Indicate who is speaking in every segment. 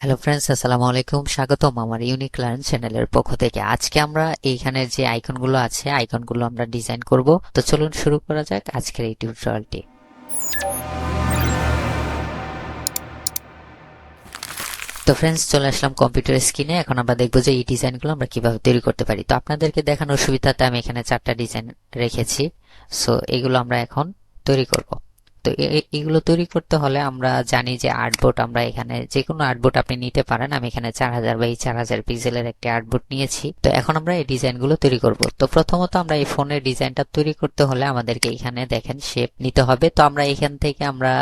Speaker 1: Hello friends আসসালামু আলাইকুম স্বাগতম আমার ইউনিক লার্ন চ্যানেলের পক্ষ থেকে। আজকে আমরা এইখানে যে আইকনগুলো আছে আইকনগুলো আমরা ডিজাইন করব। তো চলুন শুরু করা যাক আজকের এই টিউটোরিয়ালটি তো ফ্রেন্ডস চলে আসলাম কম্পিউটার স্ক্রিনে এখন আমরা দেখব যে এই ডিজাইনগুলো আমরা কীভাবে তৈরি করতে পারি। তো আপনাদেরকে দেখানোর সুবিধাতে আমি এখানে চারটা ডিজাইন রেখেছি। সো এগুলো আমরা এখন তৈরি করব। তো এগুলো তৈরি করতে হলে আমরা জানি যে আর্টবোর্ড আমরা এখানে যে কোনো আর্টবোর্ড আপনি নিতে পারেন। আমি এখানে চার হাজার বাই চার হাজার পিক্সেলের একটি আর্টবোর্ড নিয়েছি। তো এখন আমরা এই ডিজাইনগুলো তৈরি করব। তো প্রথমত আমরা এই ফোনের ডিজাইনটা তৈরি করতে হলে আমাদেরকে এখানে দেখেন শেপ নিতে হবে। তো আমরা এখান থেকে আমরা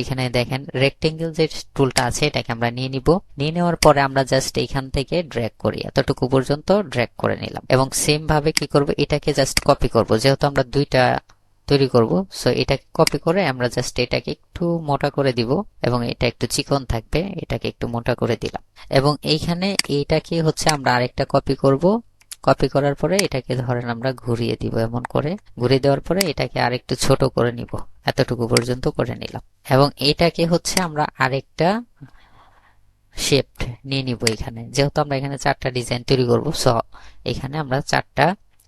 Speaker 1: এখানে দেখেন রেক্টেঙ্গেল যে টুলটা আছে এটাকে আমরা নিয়ে নিব। নিয়ে নেওয়ার পরে আমরা জাস্ট এখান থেকে ড্র্যাগ করি। এতটুকু পর্যন্ত ড্র্যাগ করে নিলাম। এবং সেম ভাবে কি করব? এটাকে জাস্ট কপি করব। যেহেতু আমরা দুইটা তৈরি করব। সো এটাকে কপি করে আমরা জাস্ট এটাকে একটু মোটা করে দিব এবং এটা একটু চিকন থাকবে, এটাকে একটু মোটা করে দিলাম। এবং এইখানে এইটাকে হচ্ছে আমরা আরেকটা কপি করব। কপি করার পরে এটাকে ধরেন আমরা ঘুরিয়ে দিব এমন করে। ঘুরিয়ে দেওয়ার পরে এটাকে আরেকটু ছোট করে নিব। এতটুকু পর্যন্ত করে নিলাম। এবং এটাকে হচ্ছে আমরা আরেকটা শেপ নিয়ে নিব এখানে। যেহেতু আমরা এখানে চারটা ডিজাইন তৈরি করব সো এখানে আমরা চারটা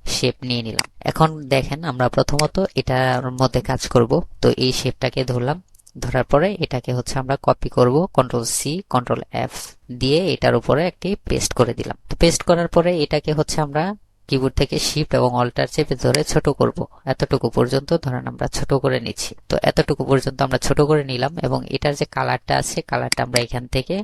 Speaker 1: শেপ নিয়ে নিলাম। এখন দেখেন আমরা প্রথমত এটার মধ্যে কাজ করব। তো এই শেপটাকে ধরলাম। ধরার পরে এটাকে হচ্ছে আমরা কপি করব। কন্ট্রোল সি কন্ট্রোল এফ দিয়ে এটার উপরে একটি পেস্ট করে দিলাম। তো পেস্ট করার পরে এটাকে হচ্ছে আমরা কিবোর্ড থেকে শিফট এবং অল্টার চেপে ধরে ছোট করব। এতটুকু পর্যন্ত ধরেন আমরা ছোট করে নিচ্ছি। তো এতটুকু পর্যন্ত আমরা ছোট করে নিলাম এবং এটার যে কালারটা আছে কালারটা আমরা এখান থেকে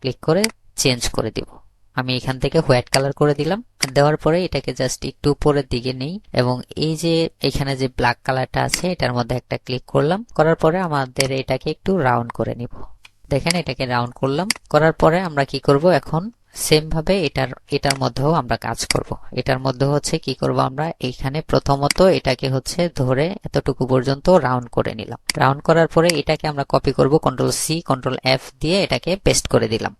Speaker 1: ক্লিক করে চেঞ্জ করে দিব। আমি এখান থেকে হোয়াইট কালার করে দিলাম। দেওয়ার পরে এটাকে জাস্ট একটু উপরের দিকে নেই। এবং এই যে এখানে যে ব্ল্যাক কালারটা আছে, এটার মধ্যে একটা ক্লিক করলাম। করার পরে আমাদের এটাকে একটু রাউন্ড করে নিব। দেখেন, এটাকে রাউন্ড করলাম। করার পরে আমরা কি করব এখন? সেম ভাবে এটার এটার মধ্যেও আমরা কাজ করব। এটার মধ্যে হচ্ছে কি করব আমরা? এখানে প্রথমত এটাকে হচ্ছে ধরে এতটুকু পর্যন্ত রাউন্ড করে নিলাম। রাউন্ড করার পরে এটাকে আমরা কপি করব কন্ট্রোল সি কন্ট্রোল এফ দিয়ে এটাকে পেস্ট করে দিলাম।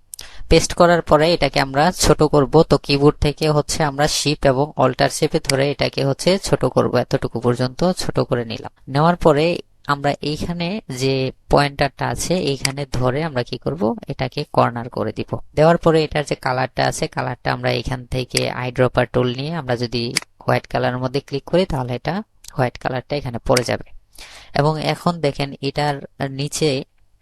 Speaker 1: পেস্ট করার পরে এটাকে আমরা ছোট করব। তো কিবোর্ড থেকে হচ্ছে আমরা শিফট এবং অল্টার শেপে ধরে এটাকে হচ্ছে ছোট করব। এতটুকু পর্যন্ত ছোট করে নিলাম। নেওয়ার পরে আমরা এইখানে যে পয়েন্টারটা আছে, এইখানে ধরে আমরা কি করব? এটাকে কর্নার করে দিব। দেওয়ার পরে এটার যে কালারটা আছে কালারটা আমরা এখান থেকে আইড্রপার টুল নিয়ে আমরা যদি হোয়াইট কালারের মধ্যে ক্লিক করি, তাহলে এটা হোয়াইট কালারটা এখানে পড়ে যাবে। এবং এখন দেখেন এটার নিচে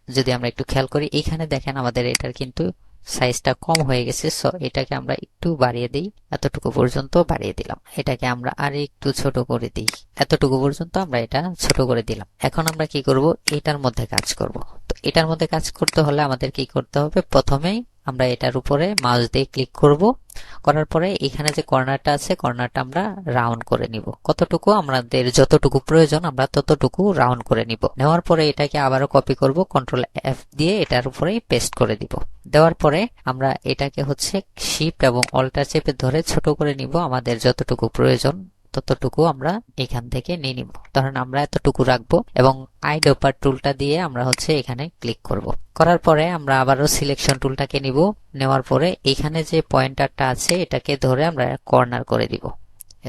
Speaker 1: যদি আমরা একটু খেয়াল করি, এখানে দেখেন আমাদের এটার কিন্তু সাইজটা কম হয়ে গেছে সো এটাকে আমরা একটু বাড়িয়ে দিই। এতটুকু পর্যন্ত বাড়িয়ে দিলাম। এটাকে আমরা আর একটু ছোট করে দিই। এতটুকু পর্যন্ত আমরা এটা ছোট করে দিলাম। এখন আমরা কি করব? এটার মধ্যে কাজ করব। তো এটার মধ্যে কাজ করতে হলে আমাদের কি করতে হবে? প্রথমেই আমরা এটার উপরে মাউস দিয়ে ক্লিক করব। করার পরে এখানে যে কর্নারটা আছে কর্নারটা আমরা রাউন্ড করে নিব। কতটুকু? আমাদের যতটুকু প্রয়োজন, আমরা ততটুকু রাউন্ড করে নিব। নেওয়ার পরে এটাকে আবারও কপি করব কন্ট্রোল এফ দিয়ে এটার উপরে পেস্ট করে দিব। দেওয়ার পরে আমরা এটাকে হচ্ছে শিফট এবং অল্টার চেপে ধরে ছোট করে নিব। আমাদের যতটুকু প্রয়োজন ততটুকু আমরা এখান থেকে নিয়ে নিব। ধরেন আমরা এতটুকু রাখব এবং আই ডোপার টুলটা দিয়ে আমরা হচ্ছে এখানে ক্লিক করব। করার পরে আমরা আবারও সিলেকশন টুলটাকে নিব। নেওয়ার পরে এখানে যে পয়েন্টারটা আছে, এটাকে ধরে আমরা কর্নার করে দিব।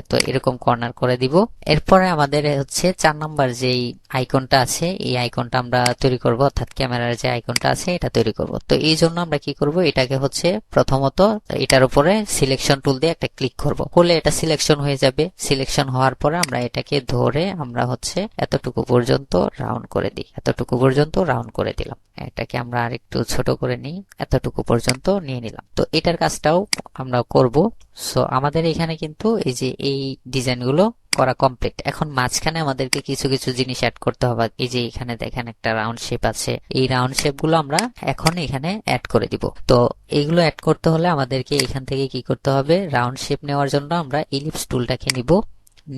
Speaker 1: তো এরকম কর্নার করে দিব। এরপরে আমাদের হচ্ছে চার নাম্বার যেই আইকনটা আছে, এই আইকনটা আমরা তৈরি করব, অর্থাৎ ক্যামেরার যে আইকনটা আছে, এটা তৈরি করব। তো এই জন্য আমরা কি করব, এটাকে হচ্ছে প্রথমত এটার উপরে সিলেকশন টুল দিয়ে একটা ক্লিক করব। করলে এটা সিলেকশন হয়ে যাবে। সিলেকশন হওয়ার পরে আমরা এটাকে ধরে আমরা হচ্ছে এতটুকু পর্যন্ত রাউন্ড করে দিই। এতটুকু পর্যন্ত রাউন্ড করে দিলাম। এটাকে আমরা আরেকটু ছোট করে নিই। এতটুকু পর্যন্ত নিয়ে নিলাম। তো এটার কাজটাও আমরা করব। সো আমাদের এখানে কিন্তু এই যে এই ডিজাইনগুলো করা কমপ্লিট এখন মাঝখানে আমাদেরকে কিছু কিছু জিনিস অ্যাড করতে হবে। এই যে এখানে দেখেন একটা রাউন্ড শেপ আছে। এই রাউন্ড শেপগুলো আমরা এখন এখানে অ্যাড করে দিব। তো এইগুলো অ্যাড করতে হলে আমাদেরকে এখান থেকে কি করতে হবে? রাউন্ড শেপ নেওয়ার জন্য আমরা ইলিপস টুলটাকে নিব।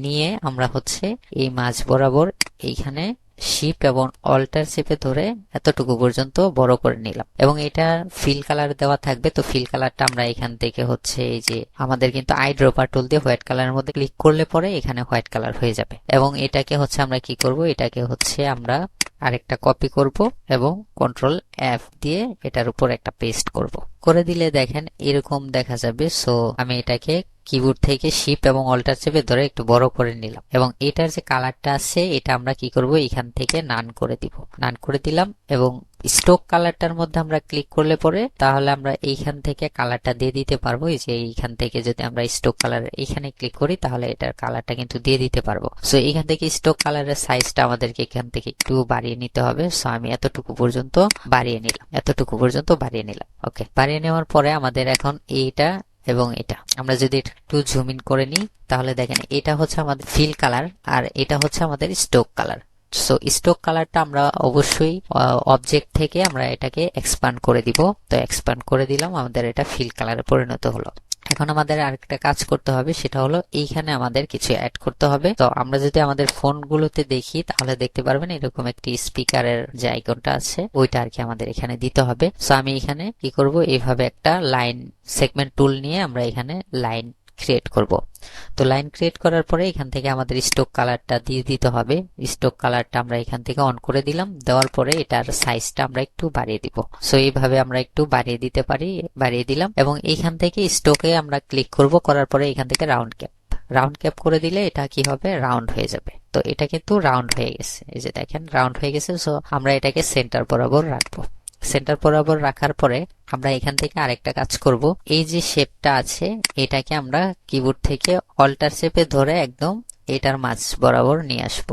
Speaker 1: নিয়ে আমরা হচ্ছে এই মাঝ বরাবর এইখানে শিফট এবং অল্টার চেপে ধরে এতটুকু পর্যন্ত বড় করে নিলাম। এবং এটা ফিল কালার দেওয়া থাকবে। তো ফিল কালারটা আমরা এখান থেকে হচ্ছে এই যে আমাদের কিন্তু আই ড্রপার টুল দিয়ে হোয়াইট কালারের মধ্যে ক্লিক করলে পরে এখানে হোয়াইট কালার হয়ে যাবে। এবং এটাকে হচ্ছে আমরা কি করব? এটাকে হচ্ছে আমরা আরেকটা কপি করব এবং কন্ট্রোল এফ দিয়ে এটার উপর একটা পেস্ট করব। করে দিলে দেখেন এরকম দেখা যাবে। সো আমি এটাকে কিবোর্ড থেকে শিপ এবং অল্টার চেপে ধরে একটু বড় করে নিলাম। এবং এটার যে কালারটা আছে, এটা আমরা কি করব? এখান থেকে নান করে দিব। নান করে দিলাম এবং স্টোক কালারটার মধ্যে আমরা ক্লিক করলে পরে তাহলে আমরা এইখান থেকে কালারটা দিয়ে দিতে পারব। এই যে এইখান থেকে যদি আমরা স্টোক কালার এখানে ক্লিক করি, তাহলে এটার কালারটা কিন্তু দিয়ে দিতে পারব। সো এখান থেকে স্টোক কালারের সাইজটা আমাদেরকে এখান থেকে একটু বাড়িয়ে নিতে হবে। সো আমি এতটুকু পর্যন্ত বাড়িয়ে নিলাম। এতটুকু পর্যন্ত বাড়িয়ে নিলাম। ওকে বাড়িয়ে নেওয়ার পরে আমাদের এখন এইটা এবং এটা। আমরা যদি একটু জুম ইন করে নিই, তাহলে দেখেন এটা হচ্ছে আমাদের ফিল কালার আর এটা হচ্ছে আমাদের স্টোক কালার সো স্টোক কালারটা আমরা অবশ্যই অবজেক্ট থেকে আমরা এটাকে এক্সপান্ড করে দিব। তো এক্সপান্ড করে দিলাম, আমাদের এটা ফিল কালারে পরিণত হলো। এখন আমাদের আরেকটা কাজ করতে হবে, সেটা হলো এইখানে আমাদের কিছু অ্যাড করতে হবে। তো আমরা যদি আমাদের ফোনগুলোতে দেখি, তাহলে দেখতে পারবেন এরকম একটি স্পিকারের যে আইকনটা আছে, ওইটা আর কি আমাদের এখানে দিতে হবে। সো আমি এখানে কি করব? এইভাবে একটা লাইন সেগমেন্ট টুল নিয়ে আমরা এখানে লাইন ক্রিয়েট করব। তো লাইন ক্রিয়েট করার পরে এখান থেকে আমাদের স্টক কালারটা দিয়ে দিতে হবে। স্টক কালারটা আমরা এখান থেকে অন করে দিলাম। দেওয়ার পরে এটার সাইজটা আমরা একটু বাড়িয়ে দিব। সো এইভাবে আমরা একটু বাড়িয়ে দিতে পারি, বাড়িয়ে দিলাম এবং এখান থেকে স্টকে আমরা ক্লিক করব। করার পরে এখান থেকে রাউন্ড ক্যাপ রাউন্ড ক্যাপ করে দিলে এটা কি হবে? রাউন্ড হয়ে যাবে। তো এটা কিন্তু রাউন্ড হয়ে গেছে। এই যে দেখেন রাউন্ড হয়ে গেছে। সো আমরা এটাকে সেন্টার বরাবর রাখব। সেন্টার বরাবর রাখার পরে আমরা এখান থেকে আরেকটা কাজ করব। এই যে শেপটা আছে, এটাকে আমরা কিবোর্ড থেকে অল্টার শেপে ধরে একদম এটার মাছ বরাবর নিয়ে আসব।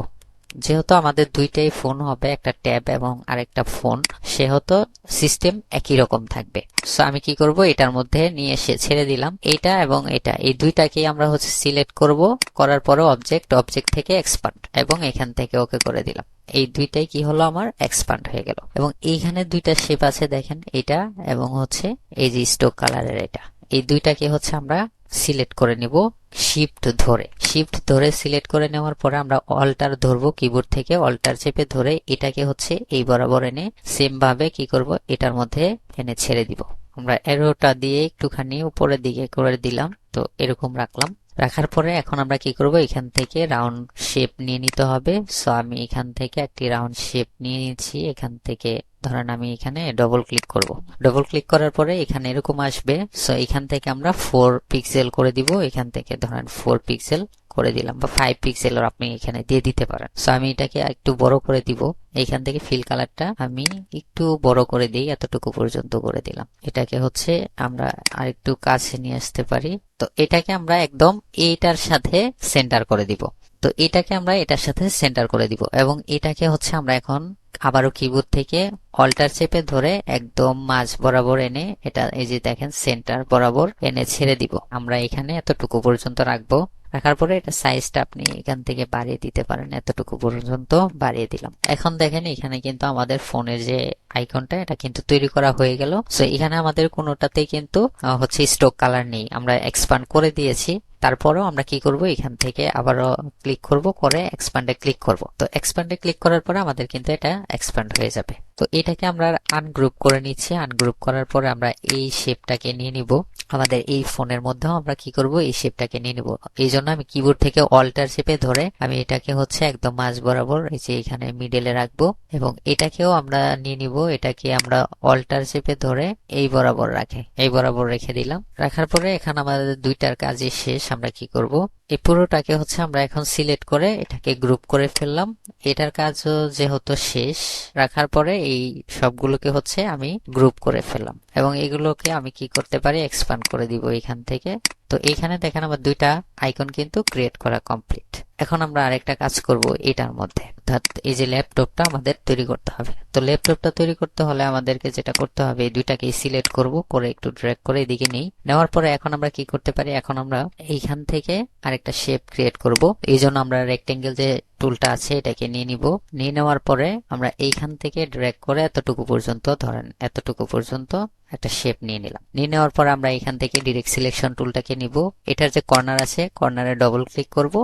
Speaker 1: যেহেতু আমাদের দুইটাই ফোন হবে, একটা ট্যাব এবং আরেকটা ফোন সেহেতু সিস্টেম একই রকম থাকবে। সো আমি কি করব? এটার মধ্যে নিয়ে এসে ছেড়ে দিলাম। এটা এবং এটা। এই দুইটাকেই আমরা হচ্ছে সিলেক্ট করব। করার পরে অবজেক্ট অবজেক্ট থেকে এক্সপান্ড এবং এখান থেকে ওকে করে দিলাম। এই দুইটাই কি হলো আমার? এক্সপান্ড হয়ে গেল। এবং এইখানে দুইটা শেপ আছে দেখেন। এটা এবং হচ্ছে এই যে স্টোক কালারের এটা। এই দুইটাকে হচ্ছে আমরা সিলেক্ট করে নিব শিফট ধরে। শিফট ধরে সিলেক্ট করে নেওয়ার পরে আমরা অল্টার ধরব কিবোর্ড থেকে অল্টার চেপে ধরে এটাকে হচ্ছে এই বরাবর এনে সেম ভাবে কি করব, এটার মধ্যে এনে ছেড়ে দিব। আমরা এরোটা দিয়ে একটুখানি উপরের দিকে করে দিলাম, তো এরকম রাখলাম। রাখার পরে এখন আমরা কি করব? এখান থেকে রাউন্ড শেপ নিয়ে নিতে হবে। সো আমি এখান থেকে একটি রাউন্ড শেপ নিয়ে নিয়েছি। এখান থেকে ধরেন আমি এখানে ডবল ক্লিক করব। ডবল ক্লিক করার পরে এখানে এরকম আসবে। সো এখান থেকে আমরা ফোর পিক্সেল করে দিব। এখান থেকে ধরেন ফোর পিক্সেল করে দিলাম বা ফাইভ পিক্সেল আপনি এখানে দিয়ে দিতে পারেন। সো আমি এটাকে একটু বড় করে দিব। এখান থেকে ফিল কালারটা আমি একটু বড় করে দিই এতটুকু পর্যন্ত করে দিলাম। এটাকে হচ্ছে আমরা আরেকটু কাছে নিয়ে আসতে পারি। তো, এটাকে আমরা একদম এইটার সাথে সেন্টার করে দিব। তো, এটাকে আমরা এটার সাথে সেন্টার করে দিব এবং এটাকে হচ্ছে আমরা এখন আবারও কিবোর্ড থেকে অল্টার চেপে ধরে একদম মাঝ বরাবর এনে এটা, এই যে দেখেন সেন্টার বরাবর এনে ছেড়ে দিব। আমরা এখানে এতটুকু পর্যন্ত রাখব। রাখার পরে এটা সাইজটা আপনি এখান থেকে বাড়িয়ে দিতে পারেন। এতটুকু পর্যন্ত বাড়িয়ে দিলাম। এখন দেখেন এখানে কিন্তু আমাদের ফোনের যে আইকনটা এটা কিন্তু তৈরি করা হয়ে গেল। সো এখানে আমাদের কোনোটাতেই কিন্তু হচ্ছে স্টক কালার নেই। আমরা এক্সপান্ড করে দিয়েছি। তারপরেও আমরা কি করব? এখান থেকে আবারও ক্লিক করব, করে এক্সপান্ডে ক্লিক করব। তো এক্সপান্ডে ক্লিক করার পরে আমাদের কিন্তু এটা এক্সপান্ড হয়ে যাবে। তো এটাকে আমরা আনগ্রুপ করে নিচ্ছি। আনগ্রুপ করার পরে আমরা এই শেপটাকে নিয়ে নিব। আমাদের এই ফোনের মধ্যেও আমরা কি করব? এই শেপটাকে নিয়ে নিব। এই জন্য আমি কিবোর্ড থেকে অল্টার শেপে ধরে আমি এটাকে হচ্ছে একদম মাঝ বরাবর এই যে এখানে মিডলে রাখব এবং এটাকেও আমরা নিয়ে নিব। এটাকে আমরা অল্টার শেপে ধরে এই বরাবর রাখে, এই বরাবর রেখে দিলাম। রাখার পরে এখানে আমাদের দুইটার কাজই শেষ। আমরা কি করব? এই পুরোটাকে হচ্ছে আমরা এখন সিলেক্ট করে এটাকে গ্রুপ করে ফেললাম। এটার কাজও যেহেতু শেষ, রাখার পরে এই সবগুলোকে হচ্ছে আমি গ্রুপ করে ফেললাম। এবং এগুলোকে আমি কি করতে পারি? এক্সপান্ড করে দিব এখান থেকে। তো এখানে দেখেন আমার দুইটা আইকন কিন্তু ক্রিয়েট করা কমপ্লিট এখন আমরা আরেকটা কাজ করব এটার মধ্যে। অর্থাৎ এই যে ল্যাপটপটা আমাদের তৈরি করতে হবে। তো ল্যাপটপটা তৈরি করতে হলে আমাদেরকে যেটা করতে হবে, এই দুইটাকে সিলেক্ট করব, করে একটু ড্র্যাগ করে এদিকে নেই। নেওয়ার পরে এখন আমরা কি করতে পারি? এখন আমরা এইখান থেকে আরেকটা শেপ ক্রিয়েট করব। এই জন্য আমরা রেক্টেঙ্গেল যে টুলটা আছে, এটাকে নিয়ে নিব। নিয়ে নেওয়ার পরে আমরা এইখান থেকে ড্র্যাগ করে এতটুকু পর্যন্ত, ধরেন এতটুকু পর্যন্ত একটা শেপ নিয়ে নিলাম। নিয়ে নেওয়ার পর আমরা এখান থেকে ডিরেক্ট সিলেকশন টুলটাকে নিব। এটার যে কর্নার আছে কর্নারে ডবল ক্লিক করব।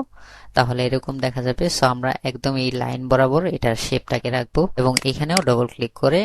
Speaker 1: তাহলে এরকম দেখা যাবে সো আমরা একদম এই লাইন বরাবর এটার শেপটাকে রাখব এবং এখানেও ডবল ক্লিক করে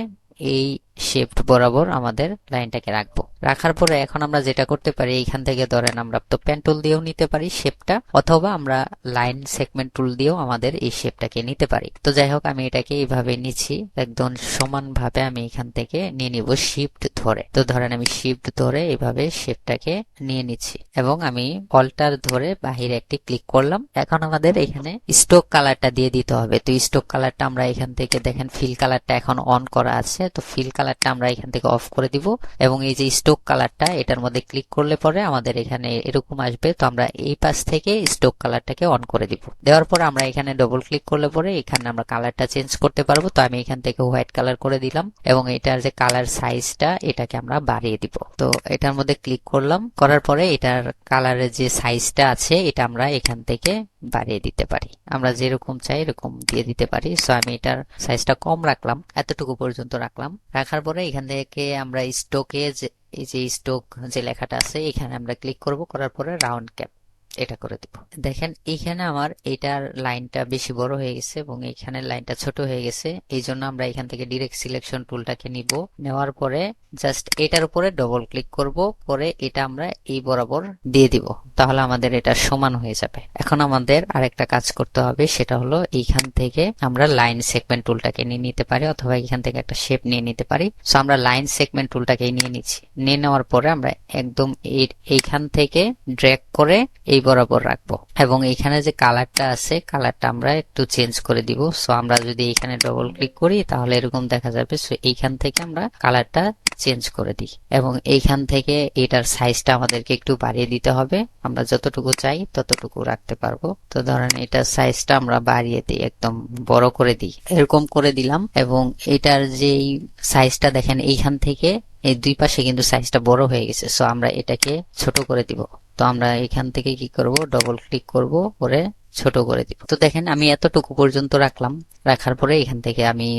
Speaker 1: এই শেপ বরাবর আমাদের লাইনটাকে রাখব। রাখার পরে এখন আমরা যেটা করতে পারি, এইখান থেকে ধরেন আমরা তো পেন টুল দিয়েও নিতে পারি শেপটা অথবা আমরা লাইন সেগমেন্ট টুল দিয়েও আমাদের এই শেপটাকে নিতে পারি। তো যাই হোক, আমি এটাকে এইভাবে নিচ্ছি, একদম সমান ভাবে আমি এখান থেকে নিয়ে নিব শিফট ধরে। তো ধরেন আমি শিফট ধরে এইভাবে শেপটাকে নিয়ে নিচ্ছি, এবং আমি অল্টার ধরে বাহিরে একটি ক্লিক করলাম। এখন আমাদের এখানে স্টোক কালারটা দিয়ে দিতে হবে। তো স্টোক কালারটা আমরা এখান থেকে দেখেন ফিল কালারটা এখন অন করা আছে। তো ফিল কালারটা আমরা এখান থেকে অফ করে দিব এবং এই যে স্টোক কালারটা এটার মধ্যে ক্লিক করলে পরে আমাদের এখানে এরকম আসবে। তো আমরা এই পাশ থেকে স্টোক কালারটাকে অন করে দিব। দেওয়ার পর আমরা এখানে ডবল ক্লিক করলে পরে এখানে আমরা কালারটা চেঞ্জ করতে পারব। তো আমি এখান থেকে হোয়াইট কালার করে দিলাম এবং এটার যে কালার সাইজটা এটাকে আমরা বাড়িয়ে দিব। তো এটার মধ্যে ক্লিক করলাম। করার পরে এটার কালারের যে সাইজটা আছে, এটা আমরা এখান থেকে বাড়িয়ে দিতে পারি। আমরা যেরকম চাই এরকম দিয়ে দিতে পারি। সো আমি এটার সাইজটা কম রাখলাম, এতটুকু পর্যন্ত রাখলাম। রাখার পরে এখান থেকে আমরা স্টোকে যে, এই যে স্টোক যে লেখাটা আছে, এখানে আমরা ক্লিক করব। করার পরে রাউন্ড ক্যাপ এটা করে দিব। দেখেন, এখানে আমার এটার লাইনটা বেশি বড় হয়ে গেছে এবং এখানে লাইনটা ছোট হয়ে গেছে। এই জন্য আমরা এখান থেকে ডিরেক্ট সিলেকশন টুলটাকে নিব। নেওয়ার পরে জাস্ট এটার উপরে ডবল ক্লিক করব। করে এটা আমরা এই বরাবর দিয়ে দিব। তাহলে আমাদের এটা সমান হয়ে যাবে। এখন আমাদের আরেকটা কাজ করতে হবে, সেটা হলো এইখান থেকে আমরা লাইন সেগমেন্ট টুলটাকে নিয়ে নিতে পারি অথবা এখান থেকে একটা শেপ নিয়ে নিতে পারি। সো আমরা লাইন সেগমেন্ট টুলটাকে নিয়ে নিচ্ছি। নিয়ে নেওয়ার পরে আমরা একদম এই- এইখান থেকে ড্র্যাগ করে এই বরাবর রাখব। এবং এখানে যে কালারটা আছে, কালারটা আমরা একটু চেঞ্জ করে দিব। সো আমরা যদি এখানে ডবল ক্লিক করি, তাহলে এরকম দেখা যাবে। সো এইখান থেকে আমরা কালারটা চেঞ্জ করে দিই। এবং এইখান থেকে এটার সাইজটা আমাদেরকে একটু বাড়িয়ে দিতে হবে। আমরা যতটুকু চাই, ততটুকু রাখতে পারব। তো ধরেন, এটার সাইজটা আমরা বাড়িয়ে দিই, একদম বড় করে দিই। এরকম করে দিলাম। এবং এটার যেই সাইজটা দেখেন, এইখান থেকে এই দুই পাশে কিন্তু সাইজটা বড় হয়ে গেছে সো আমরা এটাকে ছোট করে দিব। তো আমরা এখান থেকে কি করব? ডবল ক্লিক করব, করে ছোট করে দিব। তো দেখেন, আমি এতটুকু পর্যন্ত রাখলাম। রাখার পরে এখান থেকে আমি,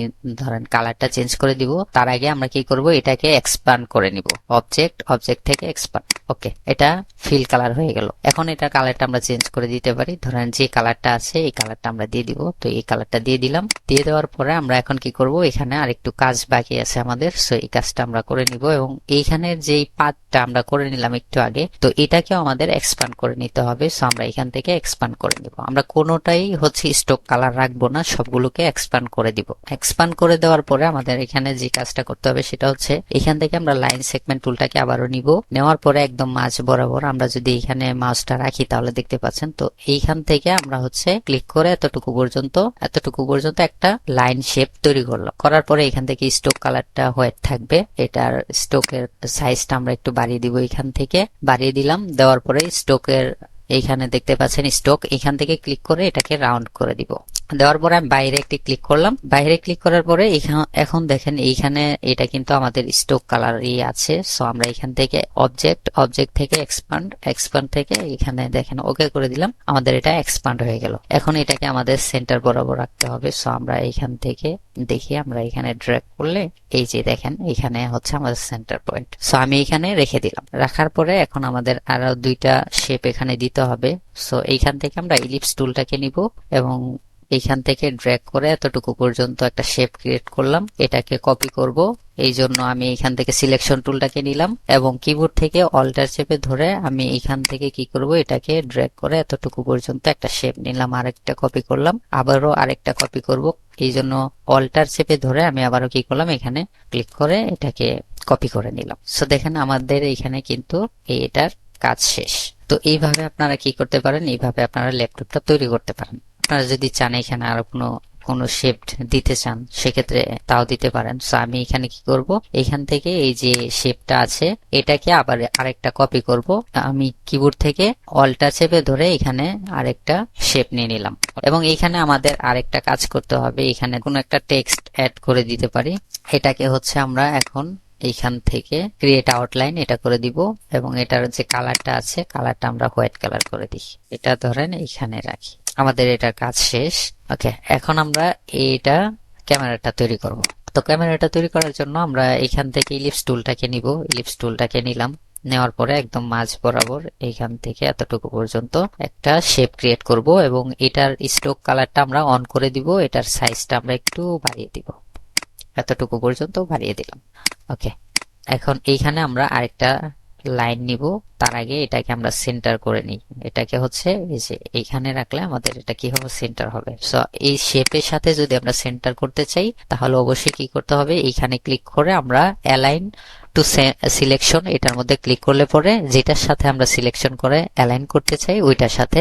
Speaker 1: ধরেন কালারটা চেঞ্জ করে দিব। তার আগে আমরা কি করব? এটাকে এক্সপান্ড করে নিব। অবজেক্ট অবজেক্ট থেকে এক্সপান্ড ওকে এটা ফিল কালার হয়ে গেল। এখন এটা কালারটা আমরা চেঞ্জ করে দিতে পারি। ধরেন, যে কালারটা আছে, এই কালারটা আমরা দিয়ে দিব। তো এই কালারটা দিয়ে দিলাম। দিয়ে দেওয়ার পরে আমরা এখন কি করব? এখানে আরেকটু কাজ বাকি আছে আমাদের। সো এই কাজটা আমরা করে নিব এবং এইখানের যেই পাতটা আমরা করে নিলাম একটু আগে, তো এটাকেও আমাদের এক্সপান্ড করে নিতে হবে। সো আমরা এখান থেকে এক্সপান্ড করে নিব। আমরা কোনোটাই হচ্ছে স্টক কালার রাখব না, সবগুলোকে এক্সপান্ড করে দিব। এক্সপান্ড করে দেওয়ার পরে আমাদের এখানে যে কাজটা করতে হবে সেটা হচ্ছে এখান থেকে আমরা লাইন সেগমেন্ট টুলটাকে আবারও নিব। নেওয়ার পরে একদম মাছ বরাবর আমরা যদি এখানে মাছটা রাখি তাহলে দেখতে পাচ্ছেন, তো এইখান থেকে আমরা হচ্ছে ক্লিক করে এতটুকু পর্যন্ত এতটুকু পর্যন্ত একটা লাইন শেপ তৈরি করল করার পরে এখান থেকে স্টোক কালারটা হোয়াইট থাকবে। এটার স্টোকের সাইজটা আমরা একটু বাড়িয়ে দিব এখান থেকে। বাড়িয়ে দিলাম, দেওয়ার পরে স্টোকের এইখানে দেখতে পাচ্ছেন স্টক এখান থেকে ক্লিক করে এটাকে রাউন্ড করে দিব। দেওয়ার পরে আমি বাইরে একটি ক্লিক করলাম। বাইরে ক্লিক করার পরে এখা- এখন দেখেন এইখানে এটা কিন্তু আমাদের স্টক কালারই আছে। সো আমরা এখান থেকে অবজেক্ট অবজেক্ট থেকে এক্সপান্ড এক্সপান্ড থেকে এখানে দেখেন ওকে করে দিলাম। আমাদের এটা এক্সপান্ড হয়ে গেল। এখন এটাকে আমাদের সেন্টার বরাবর রাখতে হবে। সো আমরা এখান থেকে দেখি, আমরা এখানে ড্র্যাগ করলে এই যে দেখেন, এখানে হচ্ছে আমাদের সেন্টার পয়েন্ট সো আমি এখানে রেখে দিলাম। রাখার পরে এখন আমাদের আরও দুইটা শেপ এখানে দিতে হবে। সো এইখান থেকে আমরা ইলিপস টুলটাকে নিব এবং এইখান থেকে ড্র্যাগ করে এতটুকু পর্যন্ত একটা শেপ ক্রিয়েট করলাম। এটাকে কপি করব। এই জন্য আমি এখান থেকে সিলেকশন টুলটাকে নিলাম এবং কিবোর্ড থেকে অল্টার চেপে ধরে আমি এখান থেকে কি করব? এটাকে ড্র্যাগ করে এতটুকু পর্যন্ত একটা শেপ নিলাম, আরেকটা কপি করলাম, আবারও আরেকটা কপি করব। এই জন্য অল্টার চেপে ধরে আমি আবারও কি করলাম? এখানে ক্লিক করে এটাকে কপি করে নিলাম। সো দেখেন আমাদের এখানে কিন্তু এটার কাজ শেষ। তো, এইভাবে আপনারা কি করতে পারেন? এইভাবে আপনারা ল্যাপটপটা তৈরি করতে পারেন। আপনারা যদি চান এখানে আরও কোনো কোনো শেপ দিতে চান, সেক্ষেত্রে তাও দিতে পারেন। সো আমি এখানে কি করব? এখান থেকে এই যে শেপটা আছে, এটাকে আবার আরেকটা কপি করব। আমি কিবোর্ড থেকে অল্টা চেপে ধরে এখানে আরেকটা শেপ নিয়ে নিলাম। এবং এখানে আমাদের আরেকটা কাজ করতে হবে। এখানে কোনো একটা টেক্সট অ্যাড করে দিতে পারি। এটাকে হচ্ছে আমরা এখন এইখান থেকে ক্রিয়েট আউটলাইন এটা করে দিব। এবং এটার যে কালারটা আছে কালারটা আমরা হোয়াইট কালার করে দিই। এটা ধরেন এইখানে রাখি। আমাদের এটা কাজ শেষ। ওকে, এখন আমরা এটা ক্যামেরাটা তৈরি করব। তো ক্যামেরাটা তৈরি করার জন্য আমরা এখান থেকে ইলিপস টুলটাকে নিব। ইলিপস টুলটাকে নিলাম। নেওয়ার পরে একদম মাঝ বরাবর এইখান থেকে এতটুকু পর্যন্ত একটা শেপ ক্রিয়েট করব এবং এটার স্ট্রোক কালারটা আমরা অন করে দিব। এটার সাইজটা আমরা একটু বাড়িয়ে দিব। এতটুকু পর্যন্ত বাড়িয়ে দিলাম। ওকে, এখন এইখানে আমরা আরেকটা লাইন নিব। তার আগে এটাকে আমরা সেন্টার করে নিই। এটাকে হচ্ছে এই যে এইখানে রাখলে আমাদের এটা কি হবে সেন্টার হবে? সো এই শেপের সাথে যদি আমরা সেন্টার করতে চাই, তাহলে অবশ্যই কি করতে হবে? এইখানে ক্লিক করে আমরা অ্যালাইন টু সিলেকশন এটার মধ্যে ক্লিক করলে পরে যেটার সাথে আমরা সিলেকশন করে অ্যালাইন করতে চাই, ওইটার সাথে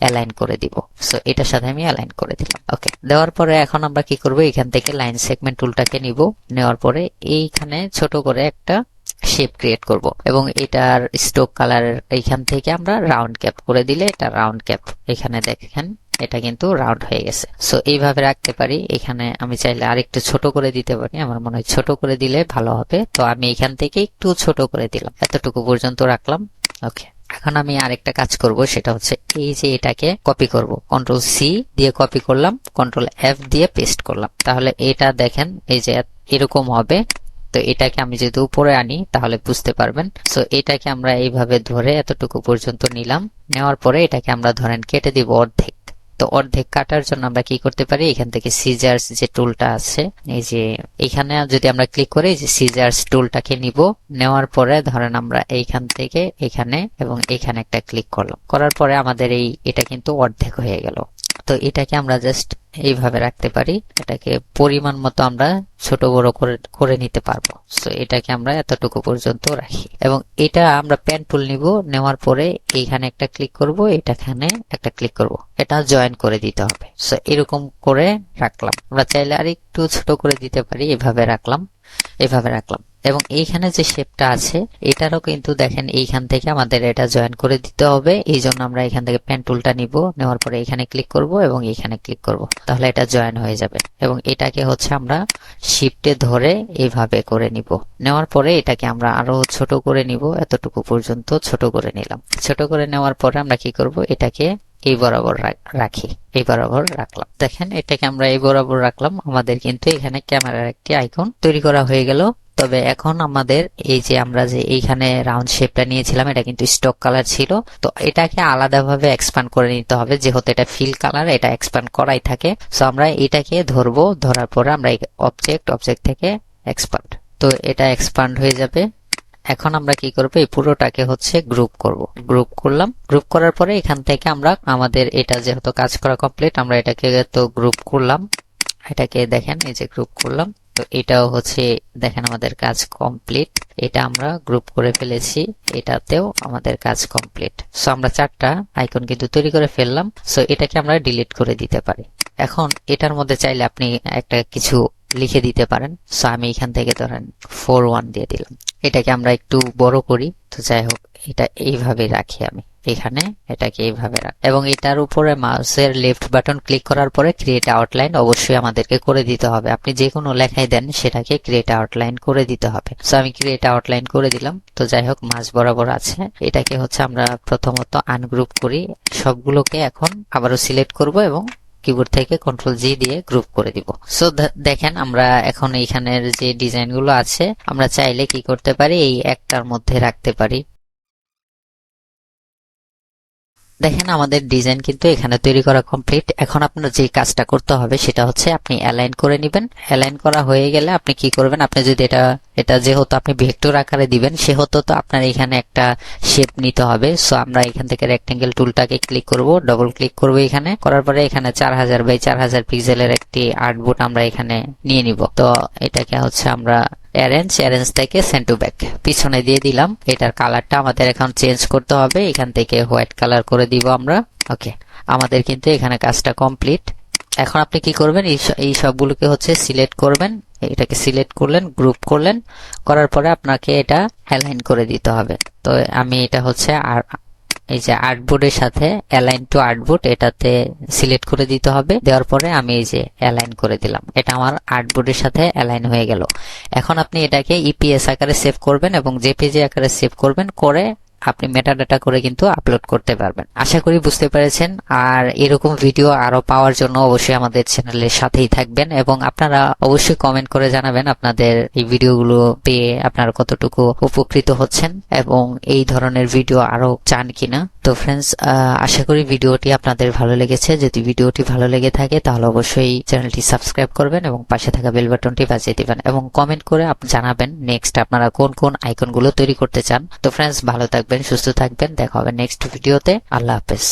Speaker 1: অ্যালাইন করে দিব। সো এটার সাথে আমি অ্যালাইন করে দিলাম। ওকে দেওয়ার পরে এখন আমরা কি করব? এখান থেকে লাইন সেগমেন্ট টুলটাকে নিব। নেওয়ার পরে এইখানে ছোট করে একটা শেপ ক্রিয়েট করব এবং এটার স্টোক কালার এইখান থেকে আমরা রাউন্ড ক্যাপ করে দিলে এটা রাউন্ড ক্যাপ এখানে দেখেন, এটা কিন্তু রাউন্ড হয়ে গেছে। সো এইভাবে রাখতে পারি। এখানে আমি চাইলে আরেকটু ছোট করে দিতে পারি। আমার মনে হয় ছোট করে দিলে ভালো হবে। তো আমি এখান থেকে একটু ছোট করে দিলাম। এতটুকু পর্যন্ত রাখলাম। ওকে এখন আমি আরেকটা কাজ করব, সেটা হচ্ছে এই যে এটাকে কপি করব। কন্ট্রোল সি দিয়ে কপি করলাম কন্ট্রোল এফ দিয়ে পেস্ট করলাম। তাহলে এটা দেখেন, এই যে এরকম হবে। তো এটাকে আমি যদি উপরে আনি, তাহলে বুঝতে পারবেন। সো এটাকে আমরা এইভাবে ধরে এতটুকু পর্যন্ত নিলাম। নেওয়ার পরে এটাকে আমরা ধরেন কেটে দিব অর্ধেক। তো অর্ধেক কাটার জন্য আমরা কি করতে পারি? এখান থেকে সিজার্স যে টুলটা আছে, এই যে এখানে যদি আমরা ক্লিক করি যে সিজার্স টুলটাকে নিব। নেওয়ার পরে ধরেন আমরা এইখান থেকে এখানে এবং এখানে একটা ক্লিক করলাম। করার পরে আমাদের এই, এটা কিন্তু অর্ধেক হয়ে গেল। তো এটাকে আমরা জাস্ট এইভাবে রাখতে পারি। এটাকে পরিমাণ মতো আমরা ছোট বড় করে করে নিতে পারব। সো এটাকে আমরা এতটুকু পর্যন্ত রাখি। এবং এটা আমরা পেন টুল নিব। নেওয়ার পরে এইখানে একটা ক্লিক করব। এটাখানে একটা ক্লিক করব। এটা জয়েন করে দিতে হবে। সো এরকম করে রাখলাম। আমরা চাইলে আর একটু ছোট করে দিতে পারি। এভাবে রাখলাম। এভাবে রাখলাম। এবং এইখানে যে শেপটা আছে, এটারও কিন্তু দেখেন এইখান থেকে আমাদের এটা জয়েন করে দিতে হবে। এই জন্য আমরা এখান থেকে পেন টুলটা নিব। নেওয়ার পরে এখানে ক্লিক করব এবং এখানে ক্লিক করব। তাহলে এটা জয়েন হয়ে যাবে। এবং এটাকে হচ্ছে আমরা শিফটে ধরে এইভাবে করে নিব। নেওয়ার পরে এটাকে আমরা আরও ছোট করে নিব। এতটুকু পর্যন্ত ছোট করে নিলাম। ছোট করে নেওয়ার পরে আমরা কি করব? এটাকে এই বরাবর রাখি। এই বরাবর রাখলাম। দেখেন এটাকে আমরা এই বরাবর রাখলাম। আমাদের কিন্তু এখানে ক্যামেরার একটি আইকন তৈরি করা হয়ে গেল। তবে এখন আমাদের এই যে আমরা যে এইখানে রাউন্ড শেপটা নিয়েছিলাম, এটা কিন্তু স্টক কালার ছিল। তো এটাকে আলাদাভাবে এক্সপ্যান্ড করে নিতে হবে, যেহেতু এটা ফিল কালার এটা এক্সপ্যান্ড করাই থাকে। সো আমরা এটাকে ধরবো, ধরার পরে আমরা অবজেক্ট অবজেক্ট থেকে এক্সপান্ড তো এটা এক্সপান্ড হয়ে যাবে। এখন আমরা কি করব, এই পুরোটাকে হচ্ছে গ্রুপ করব। গ্রুপ করলাম। গ্রুপ করার পরে এখান থেকে আমরা, আমাদের এটা যেহেতু কাজ করা কমপ্লিট আমরা এটাকে তো গ্রুপ করলাম। এটাকে দেখেন, এই যে গ্রুপ করলাম। তো এটাও হচ্ছে, দেখেন আমাদের কাজ কমপ্লিট। এটা আমরা গ্রুপ করে ফেলেছি, এটাতেও আমাদের কাজ কমপ্লিট। সো আমরা চারটা আইকন কিন্তু তৈরি করে ফেললাম সো এটাকে আমরা ডিলিট করে দিতে পারি। এখন এটার মধ্যে চাইলে আপনি একটা কিছু লিখে দিতে পারেন। সো আমি এখান থেকে ধরেন ফোর ওয়ান দিয়ে দিলাম। এটাকে আমরা একটু বড় করি, তো যাই হোক, এটা এইভাবে রাখি আমি। এখানে এটাকে এইভাবে রাখ। এবং এটার উপরে মাউসের লেফট বাটন ক্লিক করার পরে ক্রিয়েট আউটলাইন অবশ্যই আমাদেরকে করে দিতে হবে। আপনি যে কোনো লেখাই দেন, সেটাকে ক্রিয়েট আউটলাইন করে দিতে হবে। সো আমি ক্রিয়েট আউটলাইন করে দিলাম। তো যাই হোক মাঝ বরাবর আছে। এটাকে হচ্ছে আমরা প্রথমত আনগ্রুপ করি। সবগুলোকে এখন আবারও সিলেক্ট করব এবং কিবোর্ড থেকে কন্ট্রোল জি দিয়ে গ্রুপ করে দিব। সো দেখেন, আমরা এখন এইখানের যে ডিজাইনগুলো আছে, আমরা চাইলে কি করতে পারি? এই একটার মধ্যে রাখতে পারি। দেখেন আমাদের ডিজাইন কিন্তু এখানে তৈরি করা কমপ্লিট এখন আপনার যে কাজটা করতে হবে সেটা হচ্ছে আপনি অ্যালাইন করে নেবেন। অ্যালাইন করা হয়ে গেলে আপনি কি করবেন? আপনি যদি এটা এটা যেহেতু আপনি ভেক্টর আকারে দিবেন, সেহেতু তো আপনার এখানে একটা শেপ নিতে হবে। সো আমরা এখান থেকে রেক্টেঙ্গেল টুলটাকে ক্লিক করব ডবল ক্লিক করব এখানে। করার পরে এখানে চার হাজার বাই চার হাজার পিক্সেলের একটি আর্টবোর্ড আমরা এখানে নিয়ে নিব। তো, এটাকে হচ্ছে আমরা অ্যারেঞ্জ অ্যারেঞ্জ থেকে সেন্ড টু ব্যাক পিছনে দিয়ে দিলাম। এটার কালারটা আমাদের এখন চেঞ্জ করতে হবে। এখান থেকে হোয়াইট কালার করে দিব আমরা। ওকে আমাদের কিন্তু এখানে কাজটা কমপ্লিট এখন আপনি কি করবেন? এই সবগুলোকে হচ্ছে সিলেক্ট করবেন। এটাকে সিলেক্ট করলেন, গ্রুপ করলেন, করার পরে আপনাকে এটা অ্যালাইন করে দিতে হবে। তো আমি এটা হচ্ছে আর, এই যে আর্টবোর্ডের সাথে অ্যালাইন টু আর্টবোর্ড এটাতে সিলেক্ট করে দিতে হবে। দেওয়ার পরে আমি এই যে অ্যালাইন করে দিলাম। এটা আমার আর্টবোর্ডের সাথে অ্যালাইন হয়ে গেল। এখন আপনি এটাকে ইপিএস আকারে সেভ করবেন এবং জেপিজি আকারে সেভ করবেন। করে আপনি মেটাডাটা করে কিন্তু আপলোড করতে পারবেন। আশা করি বুঝতে পেরেছেন। আর এরকম ভিডিও আরও পাওয়ার জন্য অবশ্যই আমাদের চ্যানেলের সাথেই থাকবেন এবং আপনারা অবশ্যই কমেন্ট করে জানাবেন আপনাদের এই ভিডিওগুলো পেয়ে আপনারা কতটুকু উপকৃত হচ্ছেন এবং এই ধরনের ভিডিও আরও চান কিনা। তো ফ্রেন্ডস আশা করি ভিডিওটি আপনাদের ভালো লেগেছে। যদি ভিডিওটি ভালো লেগে থাকে, তাহলে অবশ্যই চ্যানেলটি সাবস্ক্রাইব করবেন এবং পাশে থাকা বেল বাটনটি বাজিয়ে দিবেন এবং কমেন্ট করে জানাবেন নেক্সট আপনারা কোন কোন আইকনগুলো তৈরি করতে চান। তো ফ্রেন্ডস ভালো থাকবেন, সুস্থ থাকবেন। দেখা হবে নেক্সট ভিডিওতে আল্লাহ হাফেজ।